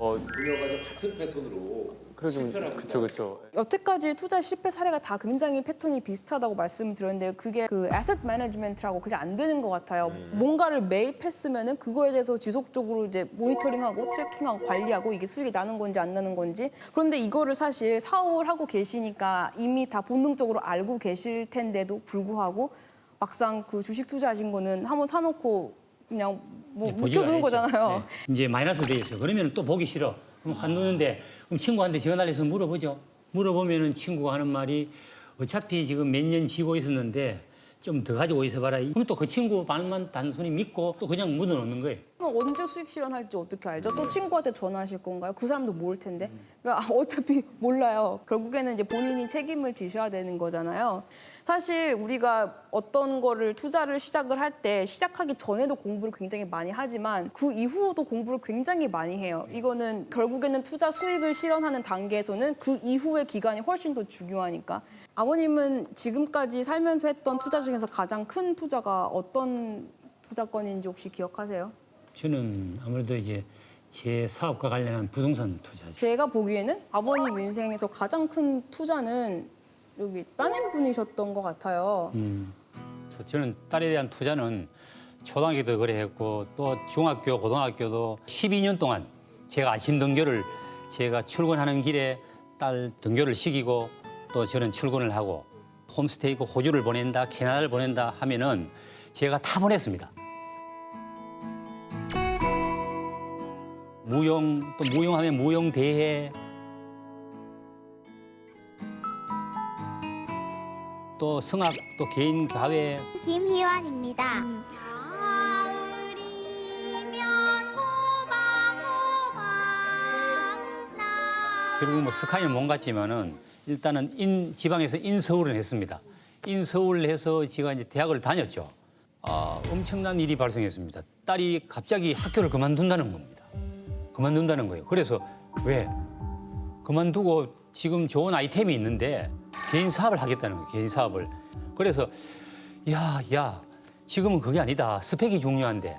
어, 부녀가 좀 같은 패턴으로 그러게 실패를 그쵸 그쵸. 여태까지 투자 실패 사례가 다 굉장히 패턴이 비슷하다고 말씀을 드렸는데 그게 그 에셋 매니지먼트라고 그게 안 되는 것 같아요. 뭔가를 매입했으면은 그거에 대해서 지속적으로 이제 모니터링하고 트래킹하고 관리하고 이게 수익이 나는 건지 안 나는 건지. 그런데 이거를 사실 사업을 하고 계시니까 이미 다 본능적으로 알고 계실 텐데도 불구하고 막상 그 주식 투자하신 거는 한번 사놓고 그냥 뭐 네, 묵혀두는 않았죠. 거잖아요. 네. 이제 마이너스 돼 있어요. 그러면 또 보기 싫어. 그럼 관두는데 그럼 친구한테 전화를 해서 물어보죠. 물어보면은 친구가 하는 말이 어차피 지금 몇년 쉬고 있었는데 좀 더 가지고 있어봐라. 그럼 또 그 친구 말만 단순히 믿고 또 그냥 묻어놓는 거예요. 그럼 언제 수익 실현할지 어떻게 알죠? 또 친구한테 전화하실 건가요? 그 사람도 모를 텐데. 그러니까 어차피 몰라요. 결국에는 이제 본인이 책임을 지셔야 되는 거잖아요. 사실 우리가 어떤 거를 투자를 시작을 할 때 시작하기 전에도 공부를 굉장히 많이 하지만 그 이후로도 공부를 굉장히 많이 해요. 이거는 결국에는 투자 수익을 실현하는 단계에서는 그 이후의 기간이 훨씬 더 중요하니까. 아버님은 지금까지 살면서 했던 투자 중에서 가장 큰 투자가 어떤 투자건인지 혹시 기억하세요? 저는 아무래도 이제 제 사업과 관련한 부동산 투자죠. 제가 보기에는 아버님 인생에서 가장 큰 투자는 여기 따님분이셨던 것 같아요. 그래서 저는 딸에 대한 투자는 초등학교 도 그래 했고 또 중학교, 고등학교도 12년 동안 제가 아침 등교를 제가 출근하는 길에 딸 등교를 시키고 또 저는 출근을 하고 홈스테이고 호주를 보낸다, 캐나다를 보낸다 하면은 제가 다 보냈습니다. 무용 또 무용하면 무용 대회 또 성악 또 개인 가회 김희환입니다. 결국 뭐 스카이는 못 갔지만은 일단은 인 지방에서 인서울을 했습니다. 인서울을 해서 제가 이제 대학을 다녔죠. 아, 엄청난 일이 발생했습니다. 딸이 갑자기 학교를 그만둔다는 겁니다. 그만둔다는 거예요. 그래서 왜 그만두고 지금 좋은 아이템이 있는데 개인 사업을 하겠다는 거예요. 개인 사업을. 그래서 야, 야, 지금은 그게 아니다. 스펙이 중요한데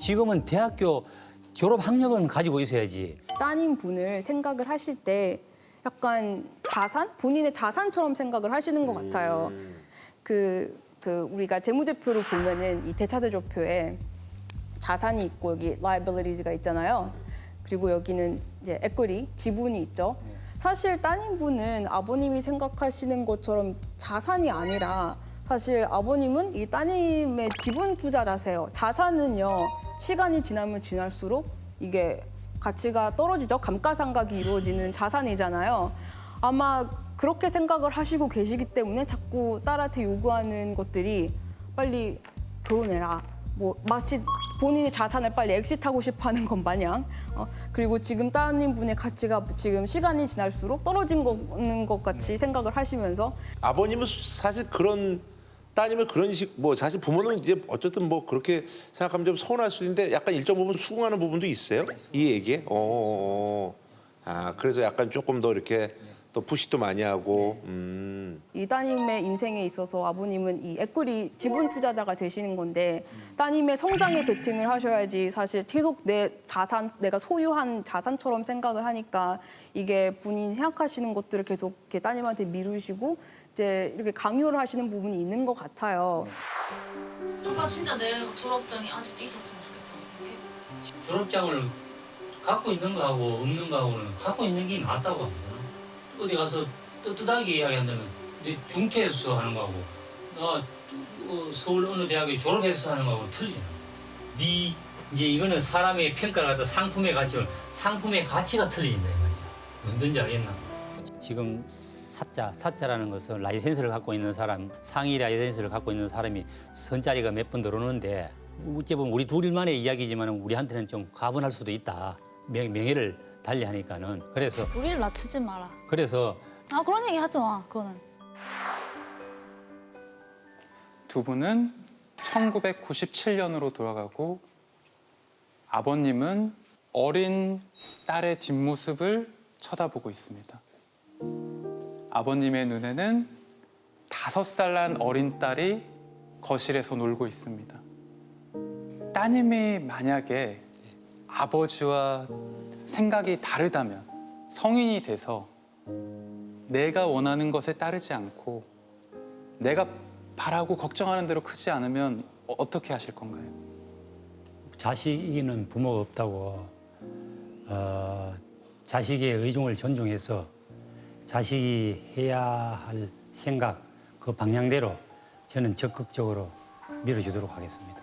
지금은 대학교 졸업 학력은 가지고 있어야지. 따님 분을 생각을 하실 때 약간 자산? 본인의 자산처럼 생각을 하시는 것 같아요. 그, 그 우리가 재무제표를 보면은 이 대차대조표에 자산이 있고 여기 liabilities가 있잖아요. 그리고 여기는 이제 equity, 지분이 있죠. 사실 따님분은 아버님이 생각하시는 것처럼 자산이 아니라 사실 아버님은 이 따님의 지분 투자자세요. 자산은요 시간이 지나면 지날수록 이게 가치가 떨어지죠. 감가상각이 이루어지는 자산이잖아요. 아마 그렇게 생각을 하시고 계시기 때문에 자꾸 딸한테 요구하는 것들이 빨리 결혼해라. 뭐 마치 본인의 자산을 빨리 엑시트하고 싶어하는 것 마냥 어, 그리고 지금 따님 분의 가치가 지금 시간이 지날수록 떨어진 거는 것 같이 생각을 하시면서. 아버님은 사실 그런 따님을 그런 식 뭐 사실 부모는 이제 어쨌든 뭐 그렇게 생각하면 좀 서운할 수 있는데 약간 일정 부분 수긍하는 부분도 있어요? 이 얘기에? 어, 아 그래서 약간 조금 더 이렇게 또 푸시도 많이 하고 음. 이 따님의 인생에 있어서 아버님은 이 에quity 지분 투자자가 되시는 건데 따님의 성장에 베팅을 하셔야지 사실 계속 내 자산 내가 소유한 자산처럼 생각을 하니까 이게 본인이 생각하시는 것들을 계속 이렇게 따님한테 미루시고 이제 이렇게 강요를 하시는 부분이 있는 것 같아요. 오빠 진짜 내 졸업장이 아직도 있었으면 좋겠다고 생각해. 졸업장을 갖고 있는 거하고 없는 거하고는 갖고 있는 게 낫다고 합니다. 어디 가서 떳떳하게 이야기한다면 내 중퇴해서 하는 거하고 나 어, 서울 어느 대학에 졸업해서 하는 거하고 틀리잖아. 네 이제 이거는 사람의 평가를 갖다 상품의 가치, 상품의 가치가 틀린다 이 말이야. 무슨 뜻인지 알겠나? 지금 사자, 사자라는 것은 라이센스를 갖고 있는 사람, 상위 라이센스를 갖고 있는 사람이 선자리가 몇 번 들어오는데 어찌 보면 우리 둘만의 이야기지만 우리한테는 좀 가분할 수도 있다. 명, 명예를 달리하니까는 그래서 우리를 낮추지 마라. 그래서 아 그런 얘기 하지 마. 그거는. 두 분은 1997년으로 돌아가고 아버님은 어린 딸의 뒷모습을 쳐다보고 있습니다. 아버님의 눈에는 다섯 살 난 어린 딸이 거실에서 놀고 있습니다. 따님이 만약에 아버지와 생각이 다르다면 성인이 돼서 내가 원하는 것에 따르지 않고 내가 바라고 걱정하는 대로 크지 않으면 어- 어떻게 하실 건가요? 자식이는 부모가 없다고 어, 자식의 의중을 존중해서 자식이 해야 할 생각 그 방향대로 저는 적극적으로 밀어주도록 하겠습니다.